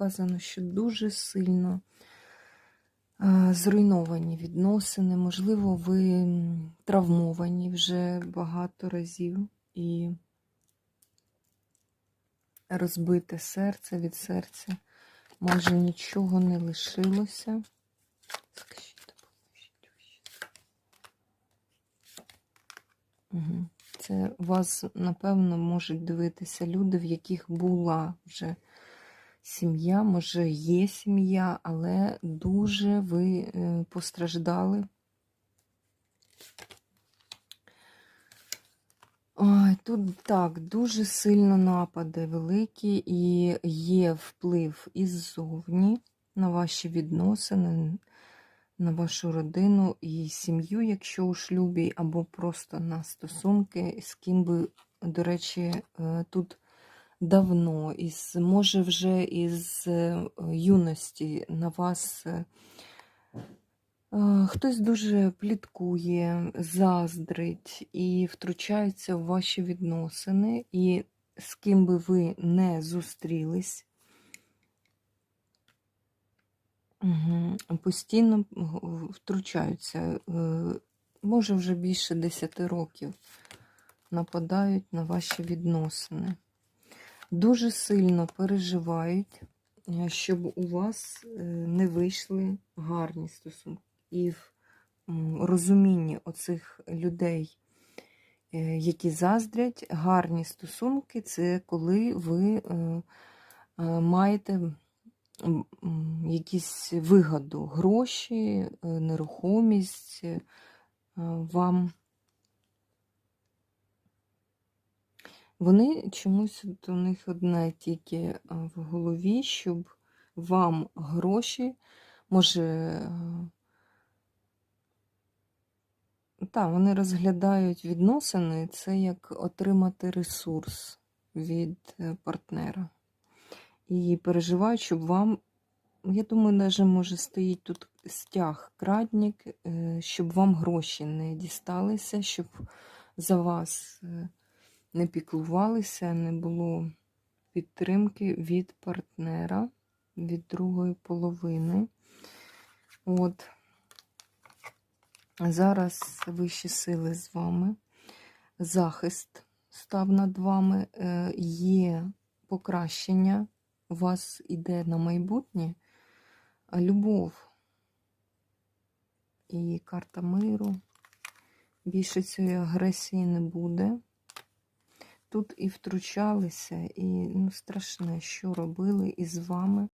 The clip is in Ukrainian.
Вказано, що дуже сильно е, зруйновані відносини. Можливо, ви травмовані вже багато разів і розбите серце від серця. Майже нічого не лишилося. Угу. Це вас, напевно, можуть дивитися люди, в яких була вже сім'я, може, є сім'я, але дуже ви е, постраждали. Ой, тут так, дуже сильно напади великі, і є вплив іззовні на ваші відносини, на вашу родину і сім'ю, якщо у шлюбі, або просто на стосунки, з ким би, до речі, е, тут давно, із, може, вже із е, юності на вас. Хтось дуже пліткує, заздрить і втручається в ваші відносини, і з ким би ви не зустрілись, постійно втручаються. Е, Може, вже більше 10 років нападають на ваші відносини. Дуже сильно переживають, е, щоб у вас е, не вийшли гарні стосунки. І в розумінні оцих людей, е, які заздрять, гарні стосунки це коли ви маєте якісь вигоду, гроші, нерухомість вам. Вони чомусь у них одне тільки в голові, щоб вам гроші, може, е, так, вони розглядають відносини, це як отримати ресурс від е, партнера. І переживають, щоб вам, я думаю, навіть може стоїть тут стяг, крадник, е, щоб вам гроші не дісталися, щоб за вас не піклувалися, не було підтримки від партнера, від другої половини. От. Зараз вищі сили з вами, захист став над вами, е, є покращення, у вас іде на майбутнє любов і карта миру. Більше цієї агресії не буде. Тут і втручалися, і ну, страшне, що робили із вами.